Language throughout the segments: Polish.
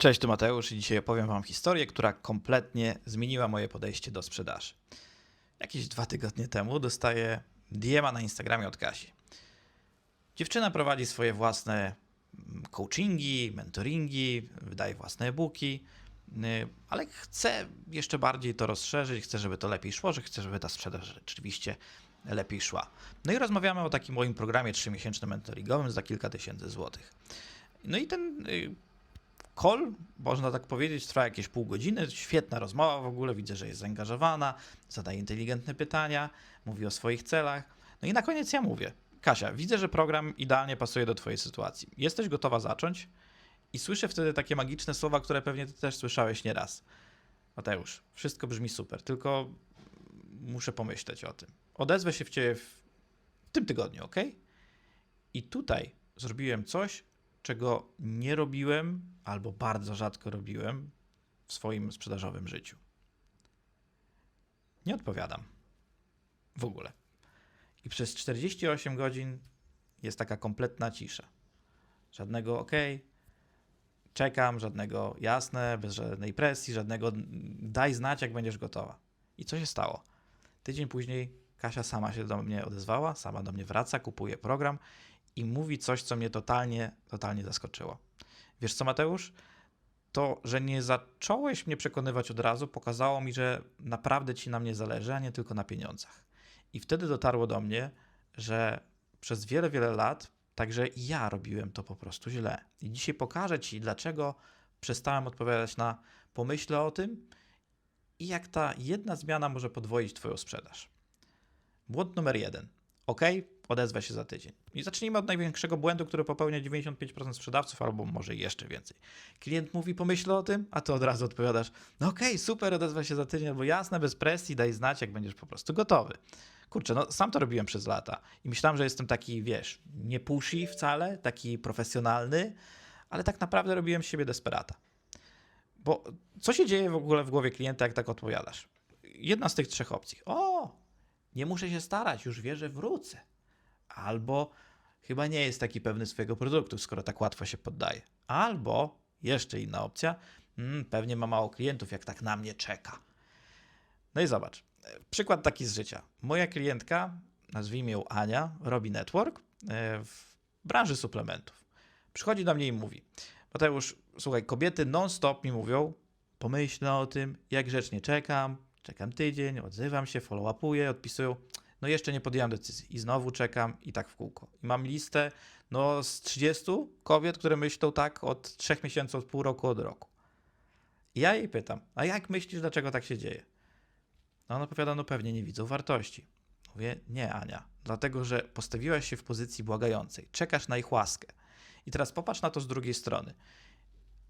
Cześć, tu Mateusz i dzisiaj opowiem Wam historię, która kompletnie zmieniła moje podejście do sprzedaży. Jakieś dwa tygodnie temu dostaję DM na Instagramie od Kasi. Dziewczyna prowadzi swoje własne mm, coachingi, mentoringi, wydaje własne e-booki, y, ale chce jeszcze bardziej to rozszerzyć, chce, żeby to lepiej szło, że chce, żeby ta sprzedaż rzeczywiście lepiej szła. No i rozmawiamy o takim moim programie 3-miesięcznym mentoringowym za kilka tysięcy złotych. No i ten y, call, można tak powiedzieć, trwa jakieś pół godziny. Świetna rozmowa w ogóle, widzę, że jest zaangażowana, zadaje inteligentne pytania, mówi o swoich celach. No i na koniec ja mówię: Kasia, widzę, że program idealnie pasuje do Twojej sytuacji. Jesteś gotowa zacząć? I słyszę wtedy takie magiczne słowa, które pewnie Ty też słyszałeś nieraz. Mateusz, wszystko brzmi super, tylko muszę pomyśleć o tym. Odezwę się w Ciebie w tym tygodniu, ok? I tutaj zrobiłem coś, czego nie robiłem albo bardzo rzadko robiłem w swoim sprzedażowym życiu. Nie odpowiadam. W ogóle. I przez 48 godzin jest taka kompletna cisza. Żadnego ok, czekam, żadnego jasne, bez żadnej presji, żadnego daj znać, jak będziesz gotowa. I co się stało? Tydzień później Kasia sama się do mnie odezwała, sama do mnie wraca, kupuje program i mówi coś, co mnie totalnie, totalnie zaskoczyło. Wiesz co, Mateusz? To, że nie zacząłeś mnie przekonywać od razu, pokazało mi, że naprawdę ci na mnie zależy, a nie tylko na pieniądzach. I wtedy dotarło do mnie, że przez wiele, wiele lat także ja robiłem to po prostu źle. I dzisiaj pokażę ci, dlaczego przestałem odpowiadać na pomyślę o tym i jak ta jedna zmiana może podwoić Twoją sprzedaż. Błąd numer jeden. OK, odezwę się za tydzień. I zacznijmy od największego błędu, który popełnia 95% sprzedawców, albo może jeszcze więcej. Klient mówi, pomyśl o tym, a ty od razu odpowiadasz, no okej, okay, super, odezwę się za tydzień, albo jasne, bez presji, daj znać, jak będziesz po prostu gotowy. Kurczę, no sam to robiłem przez lata i myślałem, że jestem taki, wiesz, nie pushy wcale, taki profesjonalny, ale tak naprawdę robiłem z siebie desperata. Bo co się dzieje w ogóle w głowie klienta, jak tak odpowiadasz? Jedna z tych trzech opcji. O, nie muszę się starać, już wie, że wrócę. Albo chyba nie jest taki pewny swojego produktu, skoro tak łatwo się poddaje. Albo jeszcze inna opcja, hmm, pewnie ma mało klientów, jak tak na mnie czeka. No i zobacz, przykład taki z życia. Moja klientka, nazwijmy ją Ania, robi network e, w branży suplementów. Przychodzi do mnie i mówi: Mateusz, słuchaj, kobiety non-stop mi mówią, pomyślę o tym, jak grzecznie czekam, czekam tydzień, odzywam się, follow-upuję, odpisują. No jeszcze nie podjąłem decyzji i znowu czekam i tak w kółko. I mam listę no, z 30 kobiet, które myślą tak od 3 miesięcy, od pół roku, od roku. I ja jej pytam, a jak myślisz, dlaczego tak się dzieje? No ona powiada, no pewnie nie widzą wartości. Mówię, nie Ania, dlatego że postawiłaś się w pozycji błagającej, czekasz na ich łaskę. I teraz popatrz na to z drugiej strony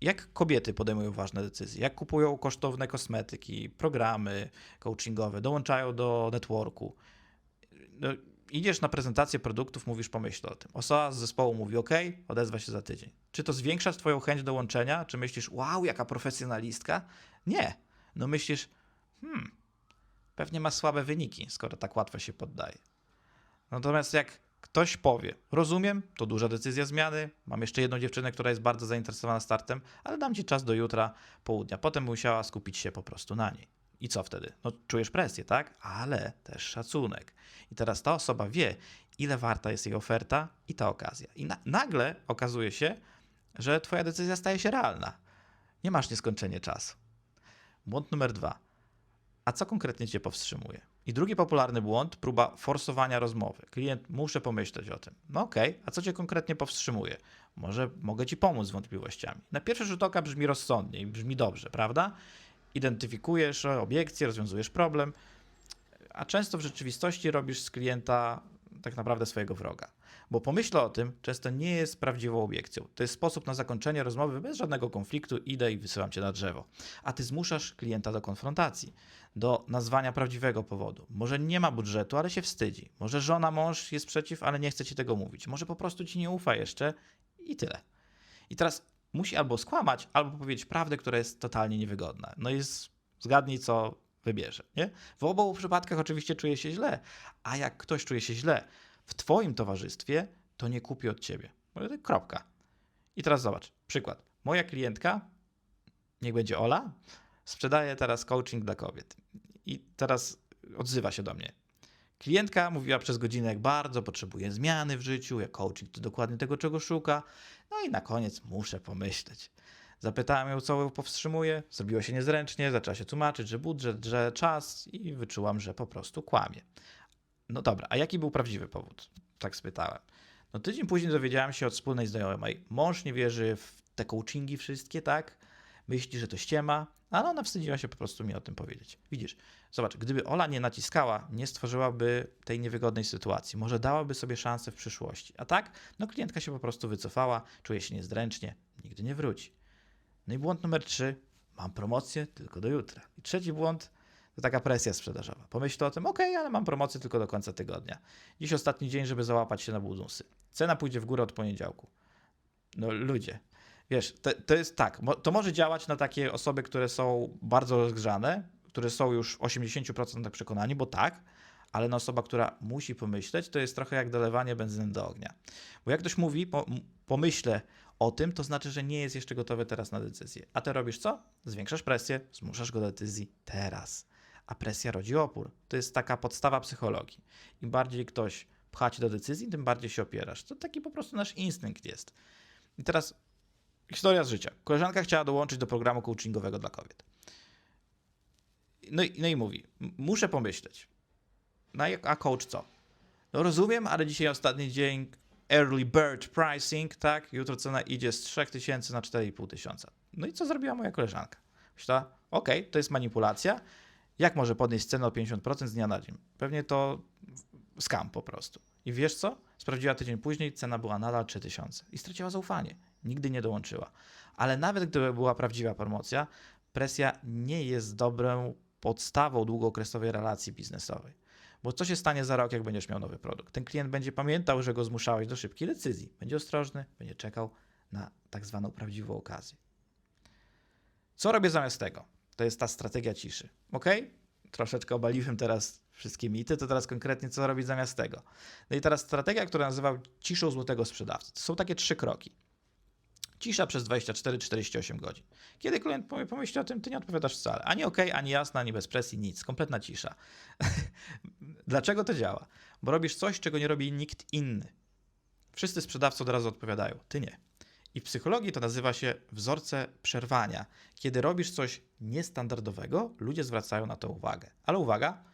jak kobiety podejmują ważne decyzje, jak kupują kosztowne kosmetyki, programy coachingowe, dołączają do networku. No, idziesz na prezentację produktów, mówisz pomyśl o tym. Osoba z zespołu mówi OK, odezwa się za tydzień. Czy to zwiększa twoją chęć dołączenia? Czy myślisz, wow, jaka profesjonalistka? Nie. No myślisz, hmm, pewnie ma słabe wyniki, skoro tak łatwo się poddaje. Natomiast jak ktoś powie, rozumiem, to duża decyzja zmiany, mam jeszcze jedną dziewczynę, która jest bardzo zainteresowana startem, ale dam ci czas do jutra, południa. Potem musiała skupić się po prostu na niej. I co wtedy? No czujesz presję, tak? Ale też szacunek. I teraz ta osoba wie, ile warta jest jej oferta i ta okazja. I na nagle okazuje się, że twoja decyzja staje się realna. Nie masz nieskończenie czasu. Błąd numer dwa. A co konkretnie cię powstrzymuje? I drugi popularny błąd, próba forsowania rozmowy. Klient, muszę pomyśleć o tym. No okej, okay, a co cię konkretnie powstrzymuje? Może mogę ci pomóc z wątpliwościami. Na pierwszy rzut oka brzmi rozsądnie i brzmi dobrze, prawda? Identyfikujesz obiekcje, rozwiązujesz problem, a często w rzeczywistości robisz z klienta tak naprawdę swojego wroga. Bo pomyśl o tym, często nie jest prawdziwą obiekcją. To jest sposób na zakończenie rozmowy bez żadnego konfliktu, idę i wysyłam cię na drzewo. A ty zmuszasz klienta do konfrontacji, do nazwania prawdziwego powodu. Może nie ma budżetu, ale się wstydzi. Może żona, mąż jest przeciw, ale nie chce ci tego mówić. Może po prostu ci nie ufa jeszcze i tyle. I teraz musi albo skłamać, albo powiedzieć prawdę, która jest totalnie niewygodna. No jest, zgadnij co wybierze, nie? W obu przypadkach oczywiście czuje się źle, a jak ktoś czuje się źle w twoim towarzystwie, to nie kupi od ciebie. Kropka. I teraz zobacz, przykład. Moja klientka niech będzie Ola, sprzedaje teraz coaching dla kobiet. I teraz odzywa się do mnie. Klientka mówiła przez godzinę, jak bardzo potrzebuje zmiany w życiu, jak coaching to dokładnie tego, czego szuka. No i na koniec muszę pomyśleć. Zapytałem ją, co ją powstrzymuje. Zrobiło się niezręcznie, zaczęła się tłumaczyć, że budżet, że czas i wyczułam, że po prostu kłamie. No dobra, a jaki był prawdziwy powód? Tak spytałem. No tydzień później dowiedziałem się od wspólnej znajomej. Mąż nie wierzy w te coachingi wszystkie, tak? Myśli, że to ściema, ale ona wstydziła się po prostu mi o tym powiedzieć. Widzisz, zobacz, gdyby Ola nie naciskała, nie stworzyłaby tej niewygodnej sytuacji. Może dałaby sobie szansę w przyszłości. A tak, no klientka się po prostu wycofała, czuje się niezręcznie, nigdy nie wróci. No i błąd numer trzy, mam promocję tylko do jutra. I trzeci błąd to taka presja sprzedażowa. Pomyśl o tym, ok, ale mam promocję tylko do końca tygodnia. Dziś ostatni dzień, żeby załapać się na bonusy. Cena pójdzie w górę od poniedziałku. No ludzie, wiesz, to, to jest tak, to może działać na takie osoby, które są bardzo rozgrzane, które są już w 80% przekonani, bo tak, ale na osoba, która musi pomyśleć, to jest trochę jak dolewanie benzyny do ognia. Bo jak ktoś mówi, po, pomyślę o tym, to znaczy, że nie jest jeszcze gotowy teraz na decyzję. A ty robisz co? Zwiększasz presję, zmuszasz go do decyzji teraz. A presja rodzi opór. To jest taka podstawa psychologii. Im bardziej ktoś pcha cię do decyzji, tym bardziej się opierasz. To taki po prostu nasz instynkt jest. I teraz historia z życia. Koleżanka chciała dołączyć do programu coachingowego dla kobiet. No i, no i mówi, "M- muszę pomyśleć. No a coach co? No rozumiem, ale dzisiaj ostatni dzień early bird pricing, tak? Jutro cena idzie z 3000 na 4500. tysiąca. No i co zrobiła moja koleżanka? Myślała, okej, to jest manipulacja. Jak może podnieść cenę o 50% z dnia na dzień? Pewnie to skam po prostu. I wiesz co? Sprawdziła tydzień później, cena była nadal 3000 i straciła zaufanie. Nigdy nie dołączyła. Ale nawet gdyby była prawdziwa promocja, presja nie jest dobrą podstawą długookresowej relacji biznesowej. Bo co się stanie za rok, jak będziesz miał nowy produkt? Ten klient będzie pamiętał, że go zmuszałeś do szybkiej decyzji. Będzie ostrożny, będzie czekał na tak zwaną prawdziwą okazję. Co robię zamiast tego? To jest ta strategia ciszy. Ok? Troszeczkę obaliłem teraz wszystkie mity, to teraz konkretnie co robić zamiast tego. No i teraz strategia, która nazywa ciszą złotego sprzedawcy. To są takie trzy kroki. Cisza przez 24-48 godzin. Kiedy klient pomyśli o tym, ty nie odpowiadasz wcale. Ani ok, ani jasna, ani bez presji, nic. Kompletna cisza. Dlaczego to działa? Bo robisz coś, czego nie robi nikt inny. Wszyscy sprzedawcy od razu odpowiadają, ty nie. I w psychologii to nazywa się wzorce przerwania. Kiedy robisz coś niestandardowego, ludzie zwracają na to uwagę. Ale uwaga,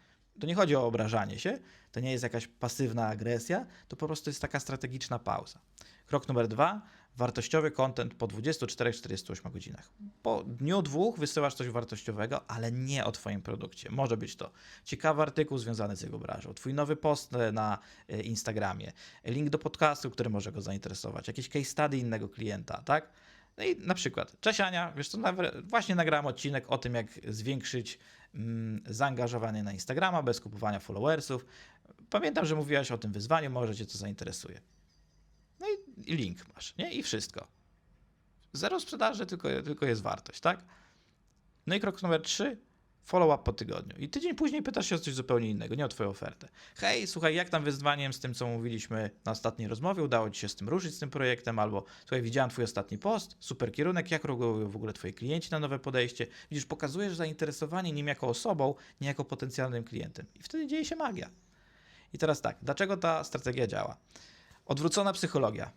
to nie chodzi o obrażanie się, to nie jest jakaś pasywna agresja, to po prostu jest taka strategiczna pauza. Krok numer dwa, wartościowy content po 24-48 godzinach. Po dniu dwóch wysyłasz coś wartościowego, ale nie o Twoim produkcie. Może być to ciekawy artykuł związany z jego branżą, Twój nowy post na e, Instagramie, link do podcastu, który może go zainteresować, jakieś case study innego klienta, tak? No i na przykład, cześć Ania, wiesz co, właśnie nagrałem odcinek o tym, jak zwiększyć mm, zaangażowanie na Instagrama bez kupowania followersów. Pamiętam, że mówiłaś o tym wyzwaniu, może Cię to zainteresuje. Link masz, nie? I wszystko. Zero sprzedaży, tylko, tylko jest wartość, tak? No i krok numer trzy, follow-up po tygodniu. I tydzień później pytasz się o coś zupełnie innego, nie o twoją ofertę. Hej, słuchaj, jak tam wyzwaniem z tym, co mówiliśmy na ostatniej rozmowie, udało ci się z tym ruszyć, z tym projektem, albo słuchaj, widziałem twój ostatni post, super kierunek, jak reagują w ogóle twoi klienci na nowe podejście. Widzisz, pokazujesz zainteresowanie nim jako osobą, nie jako potencjalnym klientem. I wtedy dzieje się magia. I teraz tak, dlaczego ta strategia działa? Odwrócona psychologia.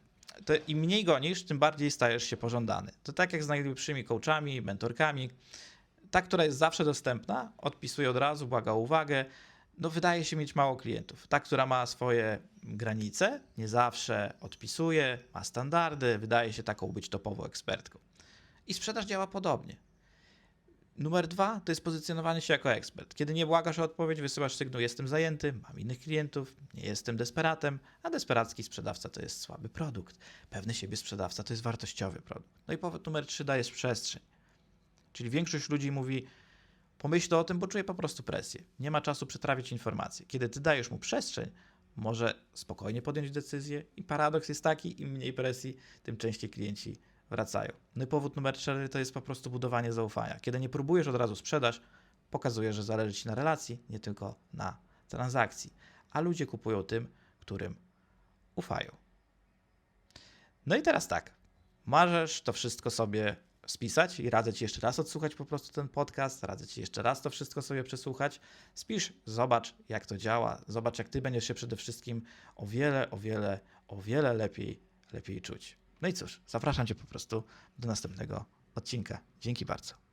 To Im mniej gonisz, tym bardziej stajesz się pożądany. To tak jak z najlepszymi coachami, mentorkami. Ta, która jest zawsze dostępna, odpisuje od razu, błaga o uwagę, no wydaje się mieć mało klientów. Ta, która ma swoje granice, nie zawsze odpisuje, ma standardy, wydaje się taką być topową ekspertką. I sprzedaż działa podobnie. Numer dwa to jest pozycjonowanie się jako ekspert. Kiedy nie błagasz o odpowiedź, wysyłasz sygnał: Jestem zajęty, mam innych klientów, nie jestem desperatem, a desperacki sprzedawca to jest słaby produkt. Pewny siebie sprzedawca to jest wartościowy produkt. No i powód numer trzy dajesz przestrzeń. Czyli większość ludzi mówi: Pomyśl o tym, bo czuję po prostu presję. Nie ma czasu przetrawić informacji. Kiedy ty dajesz mu przestrzeń, może spokojnie podjąć decyzję. I paradoks jest taki: im mniej presji, tym częściej klienci wracają. No i powód numer cztery to jest po prostu budowanie zaufania. Kiedy nie próbujesz od razu sprzedać, pokazujesz, że zależy ci na relacji, nie tylko na transakcji. A ludzie kupują tym, którym ufają. No i teraz tak. Możesz to wszystko sobie spisać i radzę ci jeszcze raz odsłuchać po prostu ten podcast, radzę ci jeszcze raz to wszystko sobie przesłuchać. Spisz, zobacz jak to działa, zobacz jak ty będziesz się przede wszystkim o wiele, o wiele, o wiele lepiej, lepiej czuć. No i cóż, zapraszam Cię po prostu do następnego odcinka. Dzięki bardzo.